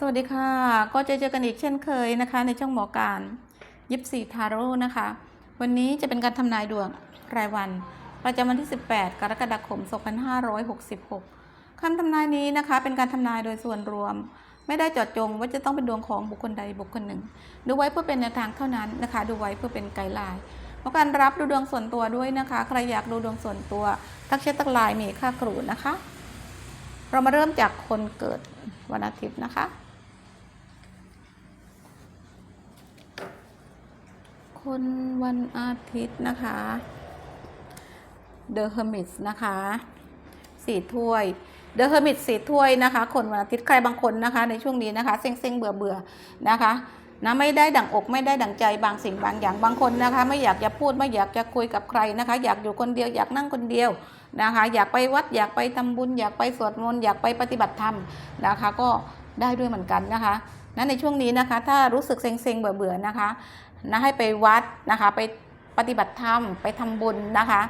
สวัสดีค่ะ ก็จะเจอกันอีกเช่นเคยนะคะ ในช่องหมอการยิปซีทาโร่นะคะ วันนี้จะเป็นการทำนายดวงรายวัน ประจำวันที่ 18 กรกฎาคม 2566คำทำนายนี้นะคะ เป็นการทำนายโดยส่วนรวม ไม่ได้จาะจงว่าจะต้องเป็นดวงของบุคคลใดบุคคลหนึ่ง ดูไว้เพื่อเป็นแนวทางเท่านั้นนะคะ ดูไว้เพื่อเป็นไกด์ไลน์เพราะการรับดูดวงส่วนตัวด้วยนะคะ ใครอยากดูดวงส่วนตัว ทักแชททักไลน์มีค่ากรูนะคะ เรามาเริ่มจากคนเกิดวันอาทิตย์นะคะ คนวันอาทิตย์นะคะ The Hermit นะคะสี่ถ้วย The Hermit สี่ถ้วยนะคะ คนวันอาทิตย์ใครบางคนนะคะ ในช่วงนี้นะคะ เซ็งเซ็งๆเบื่อเบื่อๆนะคะนะไม่ได้ดั่งอกไม่ได้ดั่งใจบางสิ่งบางอย่างบางคนนะคะ ไม่อยากจะพูดไม่อยากจะคุยกับใครนะคะ อยากอยู่คนเดียวอยากนั่งคนเดียวนะคะ อยากไปวัดอยากไปทำบุญ อยากไปสวดมนต์อยากไปปฏิบัติธรรมนะคะ ก็ได้ด้วยเหมือนกันนะคะนั้นในช่วงนี้นะคะ ถ้ารู้สึกเซ็งเซ็งๆเบื่อเบื่อๆนะคะ นะให้ไปวัดนะคะไปปฏิบัติธรรมไปทำบุญนะคะ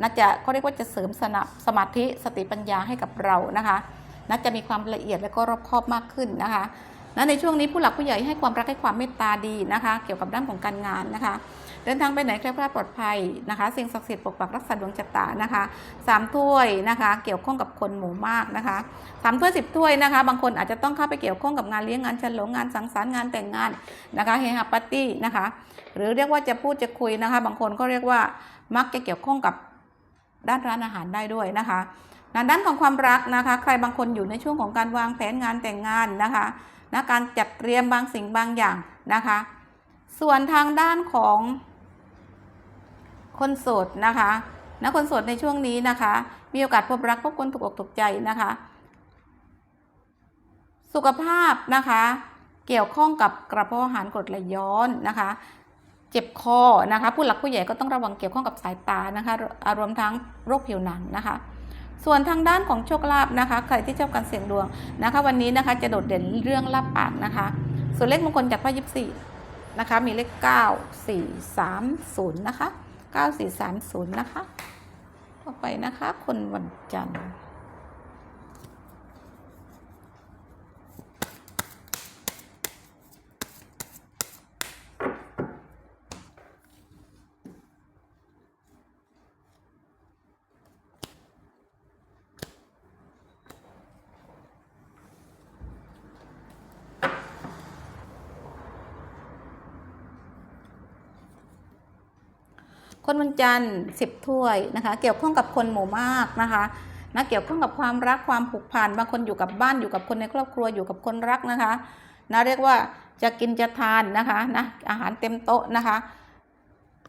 น่าจะเขาเรียกว่าจะเสริมสนับสมาธิสติปัญญาให้กับเรานะคะน่าจะมีความละเอียดและก็รอบคอบมากขึ้นนะคะ และในช่วงนี้ผู้หลักผู้ใหญ่ให้ความรักให้ความเมตตาดีนะคะ เกี่ยวกับด้านของการงานนะคะ เดินทางไปไหนแคล้วคลาดปลอดภัยนะคะสิ่งศักดิ์สิทธิ์ปกปักรักษาดวงชะตานะคะสามถ้วยนะคะ เกี่ยวข้องกับคนหมู่มากนะคะสามถ้วยสิบถ้วยนะคะ บางคนอาจจะต้องเข้าไปเกี่ยวข้องกับงานเลี้ยงงานฉลองงานสังสรรค์งานแต่งงานนะคะเฮฮาปาร์ตี้นะคะ หรือเรียกว่าจะพูดจะคุยนะคะ บางคนก็เรียกว่ามักจะเกี่ยวข้องกับด้านร้านอาหารได้ด้วยนะคะในด้านของความรักนะคะ ใครบางคนอยู่ในช่วงของการวางแผนงานแต่งงานนะคะ นะการจัดเตรียมบางสิ่งบางอย่างนะคะ ส่วนทางด้านของคนโสดนะคะนะคนโสดในช่วงนี้นะคะ มีโอกาสพบรักพบคนถูกอกถูกใจนะคะ สุขภาพนะคะ เกี่ยวข้องกับกระเพาะอาหารกรดไหลย้อนนะคะ เจ็บคอนะคะ ผู้หลักผู้ใหญ่ก็ต้องระวังเกี่ยวข้องกับสายตานะคะรวมทั้งโรคผิวหนังนะคะ ส่วนทางด้านของโชคลาภนะคะ ใครที่ชอบการเสี่ยงดวงนะคะ วันนี้นะคะจะโดดเด่นเรื่องลาบปากนะคะ ส่วนเลขมงคลจากพระยิปซีนะคะ มีเลข 9 4 3 0 นะคะ 9 4 3 0 นะคะ ต่อไปนะคะ คนวันจันทร์ คนวันจันทร์สิบถ้วยนะคะ เกี่ยวข้องกับคนหมู่มากนะคะนะเกี่ยวข้องกับความรักความผูกพันบางคนอยู่กับบ้านอยู่กับคนในครอบครัวอยู่กับคนรักนะคะนะเรียกว่าจะกินจะทานนะคะนะอาหารเต็มโต๊ะนะคะ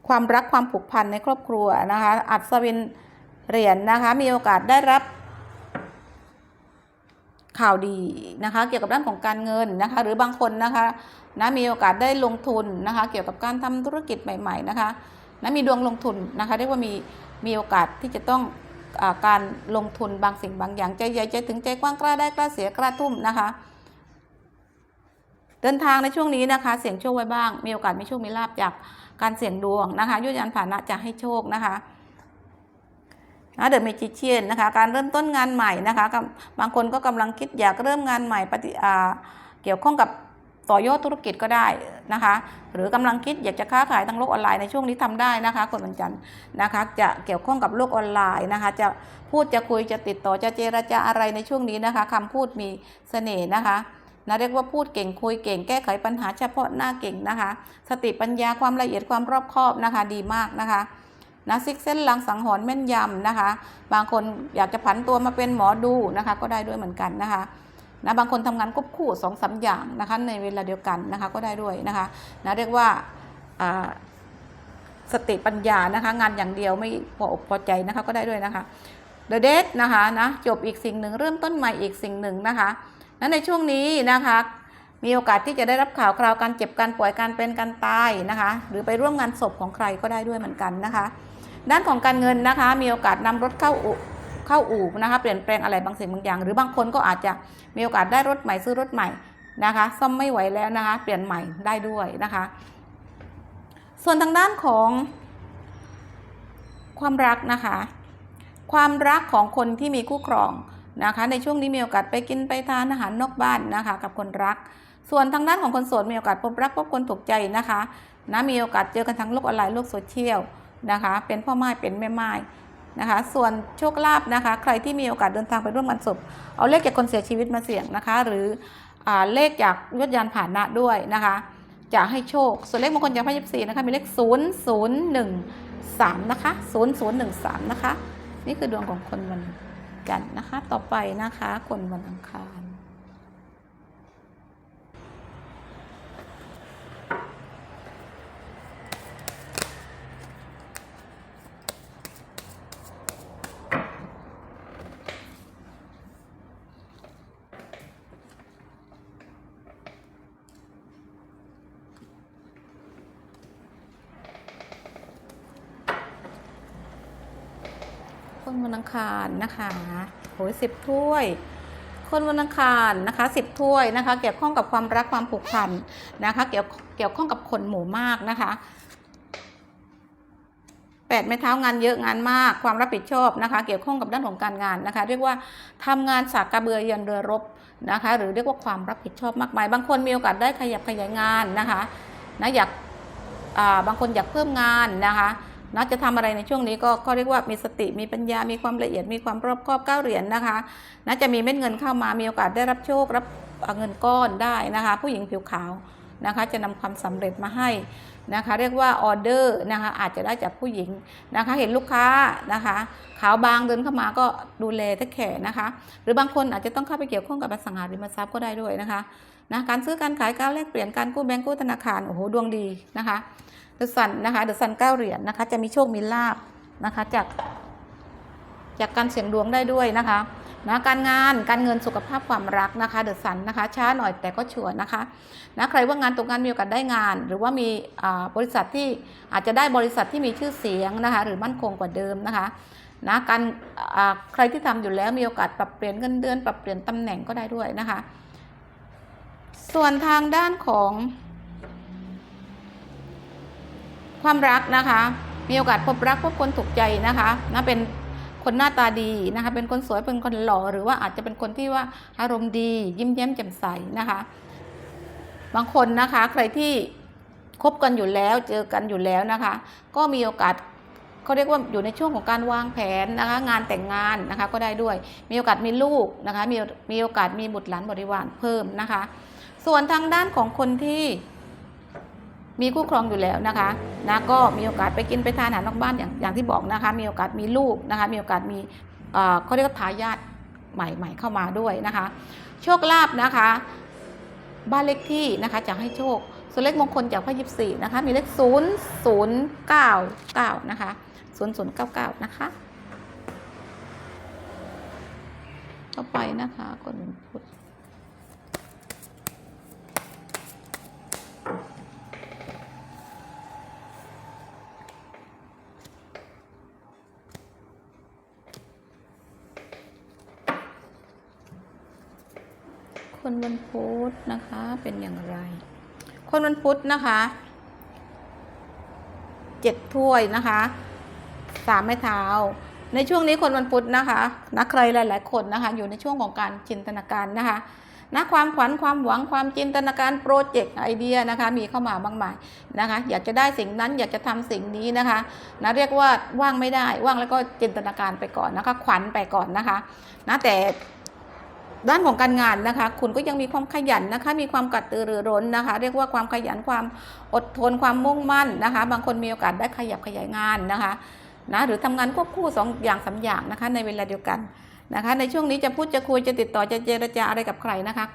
ความรักความผูกพันในครอบครัวนะคะ อัศวินเหรียญนะคะ มีโอกาสได้รับข่าวดีนะคะ เกี่ยวกับด้านของการเงินนะคะ หรือบางคนนะคะนะมีโอกาสได้ลงทุนนะคะ เกี่ยวกับการทำธุรกิจใหม่ ๆ นะคะ นะมีดวงลงทุนนะคะเรียกว่ามีมีโอกาสที่จะต้องอการลงทุนบางสิ่งบางอย่างใจใหญ่ใจถึงใจกว้างกล้าได้กล้าเสียกล้าทุ่มนะคะ เดินทางในช่วงนี้นะคะ เสี่ยงโชคไว้บ้าง มีโอกาสมีโชคมีลาบจากการเสี่ยงดวงนะคะยุยานผ่านะจะให้โชคนะคะนะเดอะเมจิเชียนนะคะการเริ่มต้นงานใหม่นะคะ บางคนก็กำลังคิดอยากเริ่มงานใหม่ปฏิอาเกี่ยวข้องกับ ต่อยอดธุรกิจก็ได้นะคะ หรือกำลังคิดอยากจะค้าขายทางโลกออนไลน์ในช่วงนี้ทำได้นะคะคนวันจันทร์นะคะจะเกี่ยวข้องกับโลกออนไลน์นะคะ จะพูดจะคุยจะติดต่อจะเจรจาอะไรในช่วงนี้นะคะคำพูดมีเสน่ห์นะคะนะเรียกว่าพูดเก่งคุยเก่งแก้ไขปัญหาเฉพาะหน้าเก่งนะคะ สติปัญญาความละเอียดความรอบคอบนะคะดีมากนะคะนะซิกเส้นลังสังหรณ์แม่นยำนะคะ บางคนอยากจะผันตัวมาเป็นหมอดูนะคะ ก็ได้ด้วยเหมือนกันนะคะ นะบางคนทำงานควบคู่สองสาอย่างนะคะในเวลาเดียวกันนะคะก็ได้ด้วยนะคะนะเรียกว่าสติปัญญานะคะงานอย่างเดียวไม่พออกพอใจนะคะก็ได้ด้วยนะคะเดอะเดทนะคะนะจบอีกสิ่งหนึ่งเริ่มต้นใหม่อีกสิ่งหนึ่งนะคะนั้นในช่วงนี้นะคะมีโอกาสที่จะได้รับข่าวคราวการเจ็บการป่วยการเป็นการตายนะคะหรือไปร่วมงานศพของใครก็ได้ด้วยเหมือนกันนะคะ ด้านของการเงินนะคะมีโอกาสนำรถเข้าอ เข้าอู่นะคะเปลี่ยนแปลงอะไรบางสิ่งบางอย่าง หรือบางคนก็อาจจะมีโอกาสได้รถใหม่ซื้อรถใหม่นะคะซ่อมไม่ไหวแล้วนะคะเปลี่ยนใหม่ได้ด้วยนะคะ ส่วนทางด้านของความรักนะคะ ความรักของคนที่มีคู่ครองนะคะในช่วงนี้มีโอกาสไปกินไปทานอาหารนอกบ้านนะคะกับคนรัก ส่วนทางด้านของคนโสดมีโอกาสพบรักพบคนถูกใจนะคะนะมีโอกาสเจอกันทั้งโลกออนไลน์โลกโซเชียลนะคะเป็นพ่อไม้เป็นแม่ไม้ นะคะ ส่วนโชคลาภนะคะ ใครที่มีโอกาสเดินทางไปร่วมงานศพ เอาเลขจากคนเสียชีวิตมาเสี่ยงนะคะ หรืออเลขจากยศยานผ่านนะด้วยนะคะ จะให้โชค ส่วนเลขมงคลจากพระยิบสี่นะคะ มีเลข0 0 1 3นะคะ0 0 1 3นะคะ นี่คือดวงของคนวันจันทร์นะคะ ต่อไปนะคะ คนวันอังคาร คนวันอังคารนะคะโหยสิบถ้วย คนวันอังคารนะคะสิบถ้วยนะคะ เกี่ยวข้องกับความรักความผูกพันนะคะ เกี่ยวเกี่ยวข้องกับคนหมู่มากนะคะแปดไม้เท้างานเยอะงานมากความรับผิดชอบนะคะ เกี่ยวข้องกับด้านของการงานนะคะ เรียกว่าทำงานสากกระเบือยันเรือรบนะคะ หรือเรียกว่าความรับผิดชอบมากมาย บางคนมีโอกาสได้ขยับขยายงานนะคะนะอยากบางคนอยากเพิ่มงานนะคะ นะจะทำอะไรในช่วงนี้ก็ก็เรียกว่ามีสติมีปัญญา มีความละเอียดมีความรอบคอบก้าเหรียญนะคะนะจะมีเม็ดเงินเข้ามามีโอกาสได้รับโชครับเงินก้อนได้นะคะ ผู้หญิงผิวขาวนะคะจะนำความสำเร็จมาให้นะคะเรียกว่าออเดอร์นะคะอาจจะได้จากผู้หญิงนะคะเห็นลูกค้านะคะขาวบางเดินเข้ามาก็ดูแลตะแข่นะคะ หรือบางคนอาจจะต้องเข้าไปเกี่ยวข้องกับอสังหาริมทรัพย์ก็ได้ด้วยนะคะนะการซื้อการขายการแลกเปลี่ยนการกู้แบงก์กู้ธนาคารโอ้โหดวงดีนะคะ เดอะซันนะคะเดอะซันเก้าเหรียญนะคะ จะมีโชคมีลาบนะคะ จากจากการเสี่ยงดวงได้ด้วยนะคะนะการงานการเงินสุขภาพความรักนะคะ เดอะซันนะคะ ช้าหน่อยแต่ก็ชัวร์นะคะนะใครว่างานตกงานมีโอกาสได้งาน หรือว่ามีบริษัทที่อาจจะได้บริษัทที่มีชื่อเสียงนะคะ หรือมั่นคงกว่าเดิมนะคะนะการใครที่ทำอยู่แล้วมีโอกาสปรับเปลี่ยนเงินเดือน ปรับเปลี่ยนตำแหน่งก็ได้ด้วยนะคะ ส่วนทางด้านของ ความรักนะคะ มีโอกาสพบรักพบคนถูกใจนะคะนะเป็นคนหน้าตาดีนะคะ เป็นคนสวยเป็นคนหล่อหรือว่าอาจจะเป็นคนที่ว่าอารมณ์ดียิ้มแย้มแจ่มใสนะคะ บางคนนะคะใครที่คบกันอยู่แล้วเจอกันอยู่แล้วนะคะ ก็มีโอกาสเขาเรียกว่าอยู่ในช่วงของการวางแผนนะคะ งานแต่งงานนะคะก็ได้ด้วย มีโอกาสมีลูกนะคะมีมีโอกาสมีบุตรหลานบริวารเพิ่มนะคะ ส่วนทางด้านของคนที่ มีคู่ครองอยู่แล้วนะคะนะก็มีโอกาสไปกินไปทานอาหารนอกบ้านอย่างอย่างที่บอกนะคะ มีโอกาสมีลูกนะคะ มีโอกาสมีเอ่อเขาเรียกว่าทายาทใหม่ๆเข้ามาด้วยนะคะ โชคลาภนะคะ บ้านเลขที่นะคะจะให้โชคส่วนเลขมงคลจากพระยิบสี่นะคะ มีเลขศูนย์ศูนย์เก้าเก้านะคะศูนย์ศูนย์เก้าเก้านะคะต่อไปนะคะคนวันพุธ คนวันพุธนะคะ เป็นอย่างไร คนวันพุธนะคะเจ็ดถ้วยนะคะสามไม้เท้า ในช่วงนี้คนวันพุธนะคะนะใครหลาย ๆ คนนะคะ อยู่ในช่วงของการจินตนาการนะคะนะความขวัญความหวังความจินตนาการโปรเจกต์ไอเดียนะคะ มีเข้ามาบ้างมายนะคะ อยากจะได้สิ่งนั้นอยากจะทำสิ่งนี้นะคะนะเรียกว่าว่างไม่ได้ว่างแล้วก็จินตนาการไปก่อนนะคะขวัญไปก่อนนะคะ นะแต่ ด้านของการงานนะคะ คุณก็ยังมีความขยันนะคะ มีความกระตือรือร้นนะคะ เรียกว่าความขยันความอดทนความมุ่งมั่นนะคะ บางคนมีโอกาสได้ขยับขยายงานนะคะนะหรือทำงานควบคู่สองอย่างสามอย่างนะคะ ในเวลาเดียวกันนะคะ ในช่วงนี้จะพูดจะคุยจะติดต่อจะเจรจาอะไรกับใครนะคะ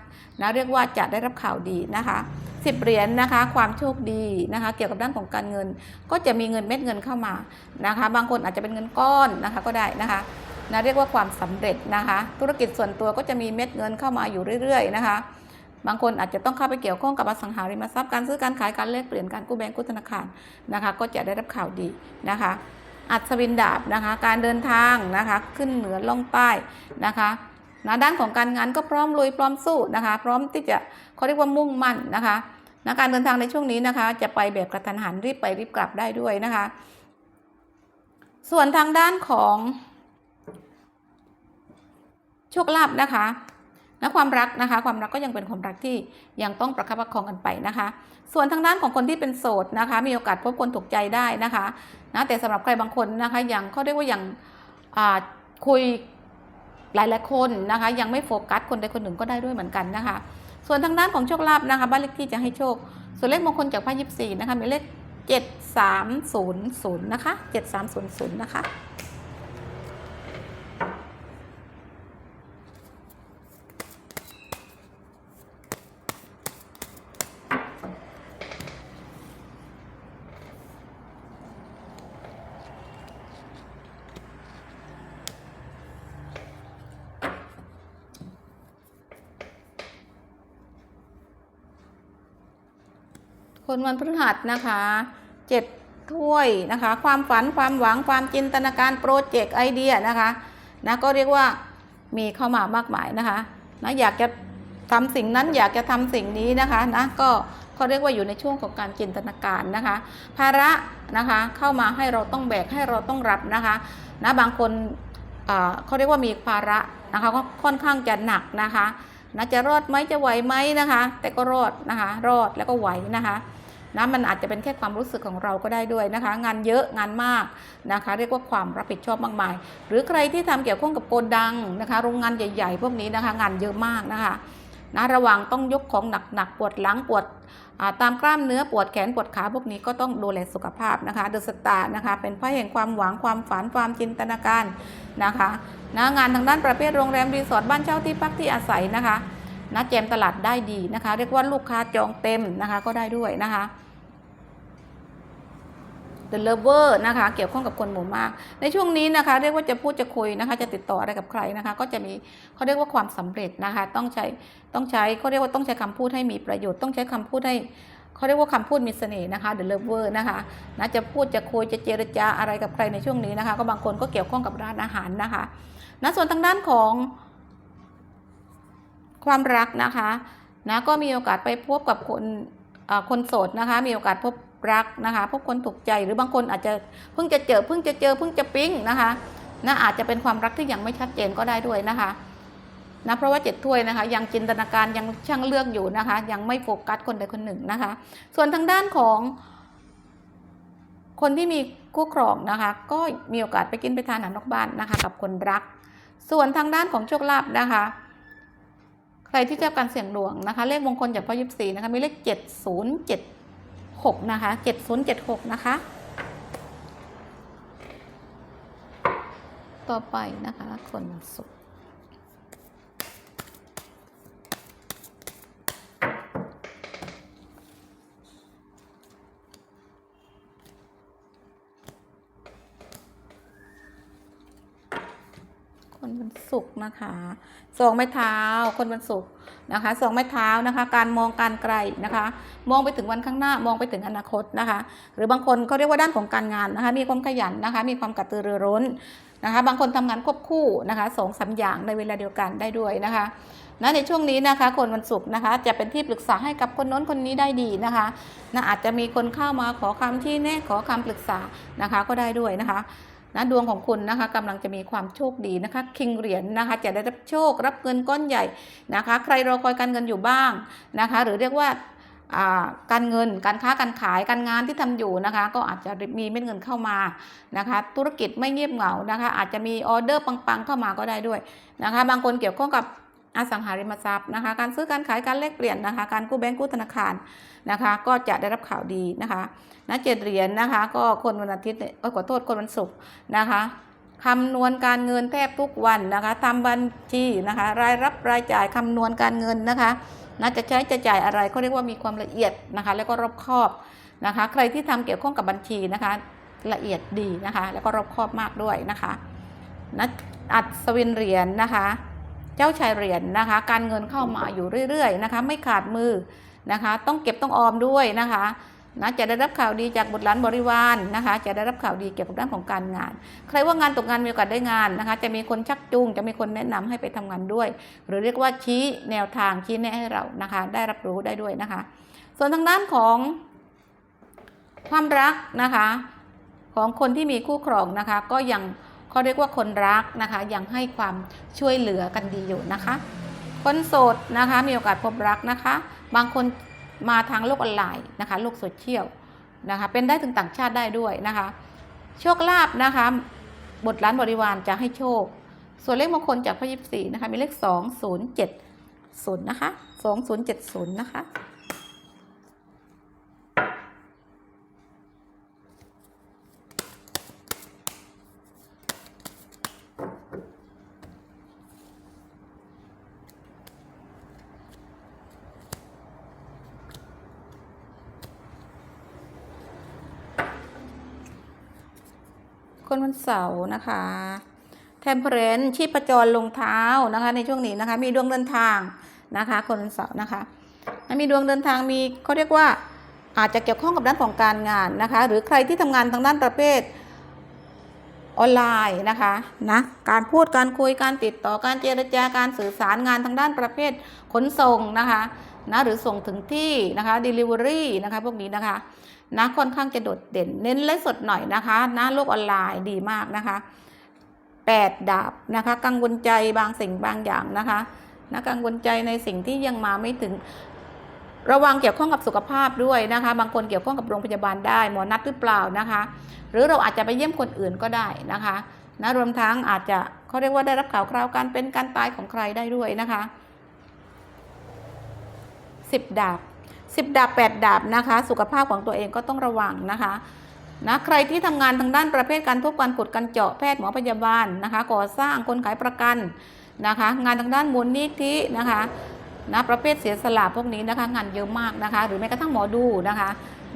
นะเรียกว่าจะได้รับข่าวดีนะคะสิบเหรียญนะคะความโชคดีนะคะ เกี่ยวกับด้านของการเงิน ก็จะมีเงินเม็ดเงินเข้ามานะคะ บางคนอาจจะเป็นเงินก้อนนะคะก็ได้นะคะ นะเรียกว่าความสำเร็จนะคะ ธุรกิจส่วนตัวก็จะมีเม็ดเงินเข้ามาอยู่เรื่อยๆนะคะ บางคนอาจจะต้องเข้าไปเกี่ยวข้องกับอสังหาริมทรัพย์การซื้อการขายการแลกเปลี่ยนการกู้แบงก์กู้ธนาคารนะคะ ก็จะได้รับข่าวดีนะคะ อัศวินดาบนะคะ การเดินทางนะคะขึ้นเหนือล่องใต้นะคะนะด้านของการงานก็พร้อมลุยพร้อมสู้นะคะ พร้อมที่จะเขาเรียกว่ามุ่งมั่นนะคะนะการเดินทางในช่วงนี้นะคะ จะไปแบบกระทันหันรีบไปรีบกลับได้ด้วยนะคะ ส่วนทางด้านของ โชคลาภนะคะนะความรักนะคะ ความรักก็ยังเป็นความรักที่ยังต้องประคับประคองกันไปนะคะ ส่วนทางด้านของคนที่เป็นโสดนะคะ มีโอกาสพบคนถูกใจได้นะคะนะแต่สำหรับใครบางคนนะคะยังเขาเรียกว่ายังอ่าคุยหลายๆคนนะคะ ยังไม่โฟกัสคนใดคนหนึ่งก็ได้ด้วยเหมือนกันนะคะ ส่วนทางด้านของโชคลาภนะคะบ้านเลขที่จะให้โชค ส่วนเลขมงคลจากไพ่ยิปซีนะคะมีเลข 7300 นะคะ 7300 นะคะ คนวันพฤหัสนะคะเจ็ดถ้วยนะคะ ความฝันความหวังความจินตนาการโปรเจกต์ไอเดียนะคะนะก็เรียกว่ามีเข้ามามากมายนะคะนะอยากจะทำสิ่งนั้นอยากจะทำสิ่งนี้นะคะนะก็เขาเรียกว่าอยู่ในช่วงของการจินตนาการนะคะ ภาระนะคะเข้ามาให้เราต้องแบกให้เราต้องรับนะคะนะบางคนเอ่อเขาเรียกว่ามีภาระนะคะก็ค่อนข้างจะหนักนะคะนะจะรอดไหมจะไหวไหมนะคะ แต่ก็รอดนะคะ รอดแล้วก็ไหวนะคะ นะมันอาจจะเป็นแค่ความรู้สึกของเราก็ได้ด้วยนะคะ งานเยอะงานมากนะคะ เรียกว่าความรับผิดชอบมากมาย หรือใครที่ทำเกี่ยวข้องกับโกดังนะคะโรงงานใหญ่ ๆ พวกนี้นะคะ งานเยอะมากนะคะนะระวังต้องยกของหนักๆปวดหลังปวดตามกล้ามเนื้อปวดแขนปวดขาพวกนี้ก็ต้องดูแลสุขภาพนะคะเดอะสตาร์นะคะ เป็นพระแห่งความหวังความฝันความจินตนาการนะคะนะงานทางด้านประเภทโรงแรมรีสอร์ทบ้านเช่าที่พักที่อาศัยนะคะนะแจมตลาดได้ดีนะคะ เรียกว่าลูกค้าจองเต็มนะคะก็ได้ด้วยนะคะ The Lover นะคะเกี่ยวข้องกับคนหมู่มาก ในช่วงนี้นะคะเรียกว่าจะพูดจะคุยนะคะ จะติดต่ออะไรกับใครนะคะ ก็จะมีเขาเรียกว่าความสำเร็จนะคะ ต้องใช้ต้องใช้เขาเรียกว่าต้องใช้คำพูดให้มีประโยชน์ต้องใช้คำพูดให้เขาเรียกว่าคำพูดมีเสน่ห์นะคะ The Lover นะคะนะจะพูดจะคุยจะเจรจาอะไรกับใครในช่วงนี้นะคะ ก็บางคนก็เกี่ยวข้องกับร้านอาหารนะคะนะส่วนทางด้านของความรักนะคะนะก็มีโอกาสไปพบกับคนคนโสดนะคะ มีโอกาสพบ รักนะคะ พบคนถูกใจหรือบางคนอาจจะเพิ่งจะเจอเพิ่งจะเจอเพิ่งจะปิ๊งนะคะนะอาจจะเป็นความรักที่ยังไม่ชัดเจนก็ได้ด้วยนะคะนะเพราะว่าเจ็ดถ้วยนะคะ ยังจินตนาการยังช่างเลือกอยู่นะคะ ยังไม่โฟกัสคนใดคนหนึ่งนะคะ ส่วนทางด้านของ คนที่มีคู่ครองนะคะ ก็มีโอกาสไปกินไปทานอาหารนอกบ้านนะคะ กับคนรัก ส่วนทางด้านของโชคลาภนะคะ ใครที่ชอบการเสี่ยงดวงนะคะ เลขมงคลจากพ่อยิปซีนะคะมีเลข7076นะคะ 7076 นะคะ ต่อไปนะคะ คนสุด ศุกร์นะคะสองไม้เท้า คนวันศุกร์นะคะสองไม้เท้านะคะ การมองการไกลนะคะ มองไปถึงวันข้างหน้ามองไปถึงอนาคตนะคะ หรือบางคนเขาเรียกว่าด้านของการงานนะคะ มีความขยันนะคะ มีความกระตือรือร้นนะคะ บางคนทำงานควบคู่นะคะสองสามอย่างในเวลาเดียวกันได้ด้วยนะคะนะในช่วงนี้นะคะคนวันศุกร์นะคะ จะเป็นที่ปรึกษาให้กับคนโน้นคนนี้ได้ดีนะคะนะอาจจะมีคนเข้ามาขอคำที่แนะขอคำปรึกษานะคะก็ได้ด้วยนะคะ นะดวงของคุณนะคะกำลังจะมีความโชคดีนะคะ คิงเหรียญนะคะ จะได้รับโชครับเงินก้อนใหญ่นะคะ ใครรอคอยการเงินอยู่บ้างนะคะ หรือเรียกว่าอ่าการเงินการค้าการขายการงานที่ทำอยู่นะคะ ก็อาจจะมีเม็ดเงินเข้ามานะคะ ธุรกิจไม่เงียบเหงานะคะ อาจจะมีออเดอร์ปังๆเข้ามาก็ได้ด้วยนะคะ บางคนเกี่ยวข้องกับ อสังหาริมทรัพย์นะคะ การซื้อการขายการแลกเปลี่ยนนะคะ การกู้แบงก์กู้ธนาคารนะคะ ก็จะได้รับข่าวดีนะคะนะเจ็ดเหรียญนะคะ ก็คนวันอาทิตย์เนี่ยเอ้ยขอโทษคนวันศุกร์นะคะคำนวณการเงินแทบทุกวันนะคะทำบัญชีนะคะ รายรับรายจ่ายคำนวณการเงินนะคะนะจะใช้จะจ่ายอะไรเขาเรียกว่ามีความละเอียดนะคะ แล้วก็รอบคอบนะคะ ใครที่ทำเกี่ยวข้องกับบัญชีนะคะ ละเอียดดีนะคะ แล้วก็รอบคอบมากด้วยนะคะนะอัศวินเหรียญนะคะ เจ้าชายเหรียญนะคะ การเงินเข้ามาอยู่เรื่อยๆนะคะ ไม่ขาดมือนะคะ ต้องเก็บต้องออมด้วยนะคะนะจะได้รับข่าวดีจากบุตรหลานบริวารนะคะ จะได้รับข่าวดีเกี่ยวกับด้านของการงาน ใครว่างานตกงานมีโอกาสได้งานนะคะ จะมีคนชักจูง จะมีคนแนะนำให้ไปทำงานด้วย หรือเรียกว่าชี้แนวทางชี้แนะให้เรานะคะ ได้รับรู้ได้ด้วยนะคะ ส่วนทางด้านของความรักนะคะ ของคนที่มีคู่ครองนะคะ ก็ยัง เขาเรียกว่าคนรักนะคะ ยังให้ความช่วยเหลือกันดีอยู่นะคะ คนโสดนะคะมีโอกาสพบรักนะคะ บางคนมาทางโลกออนไลน์นะคะโลกโซเชียลนะคะเป็นได้ถึงต่างชาติได้ด้วยนะคะ โชคลาภนะคะบทล้านบริวารจะให้โชค ส่วนเลขมงคลจากพระยิบสี่นะคะมีเลขสองศูนย์เจ็ดศูนย์นะคะสองศูนย์เจ็ดศูนย์นะคะ เสาร์นะคะเทมเพรนชีพจรลงเท้านะคะ ในช่วงนี้นะคะ มีดวงเดินทางนะคะ คนเสาร์นะคะมีดวงเดินทางมีเขาเรียกว่าอาจจะเกี่ยวข้องกับด้านของการงานนะคะ หรือใครที่ทำงานทางด้านประเภทออนไลน์นะคะนะการพูดการคุยการติดต่อการเจรจาการสื่อสารงานทางด้านประเภทขนส่งนะคะนะหรือส่งถึงที่นะคะ Delivery นะคะพวกนี้นะคะ นะค่อนข้างจะโดดเด่น เน้นไลฟ์สดหน่อยนะคะนะโลกออนไลน์ดีมากนะคะแปดดาบนะคะกังวลใจบางสิ่งบางอย่างนะคะนะกังวลใจในสิ่งที่ยังมาไม่ถึง ระวังเกี่ยวข้องกับสุขภาพด้วยนะคะ บางคนเกี่ยวข้องกับโรงพยาบาลได้หมอนัดหรือเปล่านะคะ หรือเราอาจจะไปเยี่ยมคนอื่นก็ได้นะคะนะรวมทั้งอาจจะเขาเรียกว่าได้รับข่าวคราวการเป็นการตายของใครได้ด้วยนะคะสิบดาบ สิบดาบแปดดาบนะคะ สุขภาพของตัวเองก็ต้องระวังนะคะนะใครที่ทำงานทางด้านประเภทการทุบการขุดการเจาะแพทย์หมอพยาบาลนะคะ ก่อสร้างคนขายประกันนะคะ งานทางด้านมูลนิธินะคะนะประเภทเสียสละพวกนี้นะคะ งานเยอะมากนะคะ หรือแม้กระทั่งหมอดูนะคะ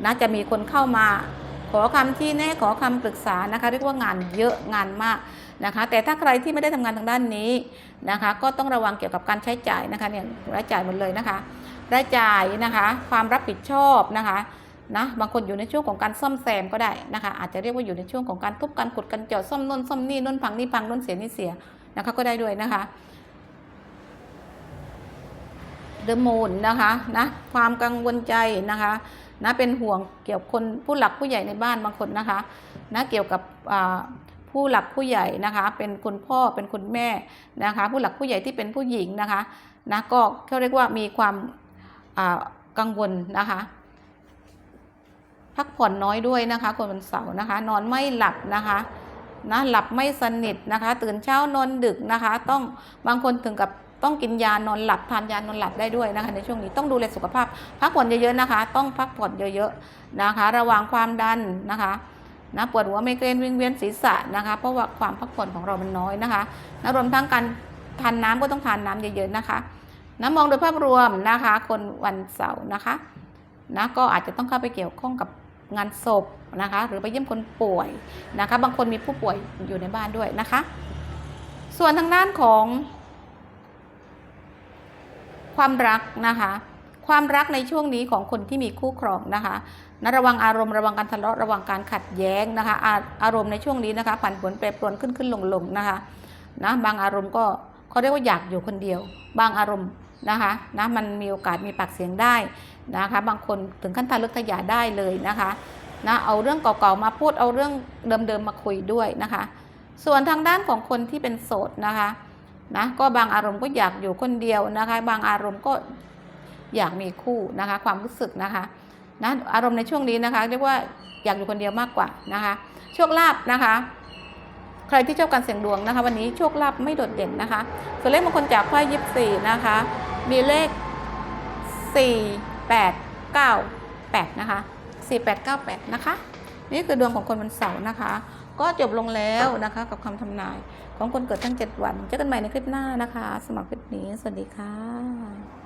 นะจะมีคนเข้ามา ขอคำที่แน่ขอคำปรึกษานะคะ เรียกว่างานเยอะงานมากนะคะ แต่ถ้าใครที่ไม่ได้ทำงานทางด้านนี้นะคะ ก็ต้องระวังเกี่ยวกับการใช้จ่ายนะคะเนี่ยรายจ่ายหมดเลยนะคะ รายจ่ายนะคะ ความรับผิดชอบนะคะนะบางคนอยู่ในช่วงของการซ่อมแซมก็ได้นะคะ อาจจะเรียกว่าอยู่ในช่วงของการทุบการขุดการเจาะซ่อมน่นซ่อมนี่น่นพังนี่พังน่นเสียนี่เสียนะคะก็ได้ด้วยนะคะเดอะมูนนะคะนะความกังวลใจนะคะนะเป็นห่วงเกี่ยวกับคนผู้หลักผู้ใหญ่ในบ้านบางคนนะคะนะเกี่ยวกับผู้หลักผู้ใหญ่นะคะ เป็นคุณพ่อเป็นคุณแม่นะคะ ผู้หลักผู้ใหญ่ที่เป็นผู้หญิงนะคะนะก็เขาเรียกว่ามีความ กังวลนะคะ พักผ่อนน้อยด้วยนะคะ คนวันเสาร์นะคะ นอนไม่หลับนะคะนะหลับไม่สนิทนะคะ ตื่นเช้านอนดึกนะคะ ต้องบางคนถึงกับต้องกินยานอนหลับทานยานอนหลับได้ด้วยนะคะ ในช่วงนี้ต้องดูแลสุขภาพ พักผ่อนเยอะๆนะคะ ต้องพักผ่อนเยอะๆนะคะ ระวังความดันนะคะนะปวดหัวไมเกรนวิงเวียนศีรษะนะคะ เพราะว่าความพักผ่อนของเรามันน้อยนะคะนะรวมทั้งการทานน้ำก็ต้องทานน้ำเยอะๆนะคะ นะมองโดยภาพรวมนะคะ คนวันเสาร์นะคะนะก็อาจจะต้องเข้าไปเกี่ยวข้องกับงานศพนะคะ หรือไปเยี่ยมคนป่วยนะคะ บางคนมีผู้ป่วยอยู่ในบ้านด้วยนะคะ ส่วนทางด้านของ ความรักนะคะ ความรักในช่วงนี้ของคนที่มีคู่ครองนะคะนะระวังอารมณ์ระวังการทะเลาะระวังการขัดแย้งนะคะอาอารมณ์ในช่วงนี้นะคะผันผวนแปรปรวนขึ้นขึ้นลงลงนะคะนะบางอารมณ์ก็เขาเรียกว่าอยากอยู่คนเดียว บางอารมณ์ นะคะนะมันมีโอกาสมีปากเสียงได้นะคะ บางคนถึงขั้นทะลึกทะยาได้เลยนะคะนะเอาเรื่องเก่าๆมาพูดเอาเรื่องเดิมๆมาคุยด้วยนะคะ ส่วนทางด้านของคนที่เป็นโสดนะคะนะก็บางอารมณ์ก็อยากอยู่คนเดียวนะคะ บางอารมณ์ก็อยากมีคู่นะคะ ความรู้สึกนะคะนะอารมณ์ในช่วงนี้นะคะเรียกว่าอยากอยู่คนเดียวมากกว่านะคะโชคลาภนะคะ ใครที่ชอบการเสี่ยงดวงนะคะ วันนี้โชคลาภไม่โดดเด่นนะคะส่วนเลขมงคลจากไพ่ยิบสี่นะคะ มีเลขสี่แปดเก้าแปดนะคะสี่แปดเก้าแปดนะคะ นี่คือดวงของคนวันเสาร์นะคะ ก็จบลงแล้วนะคะกับคำทำนายของคนเกิดทั้ง 7 วัน เจอกันใหม่ในคลิปหน้านะคะ สมัครคลิปนี้ สวัสดีค่ะ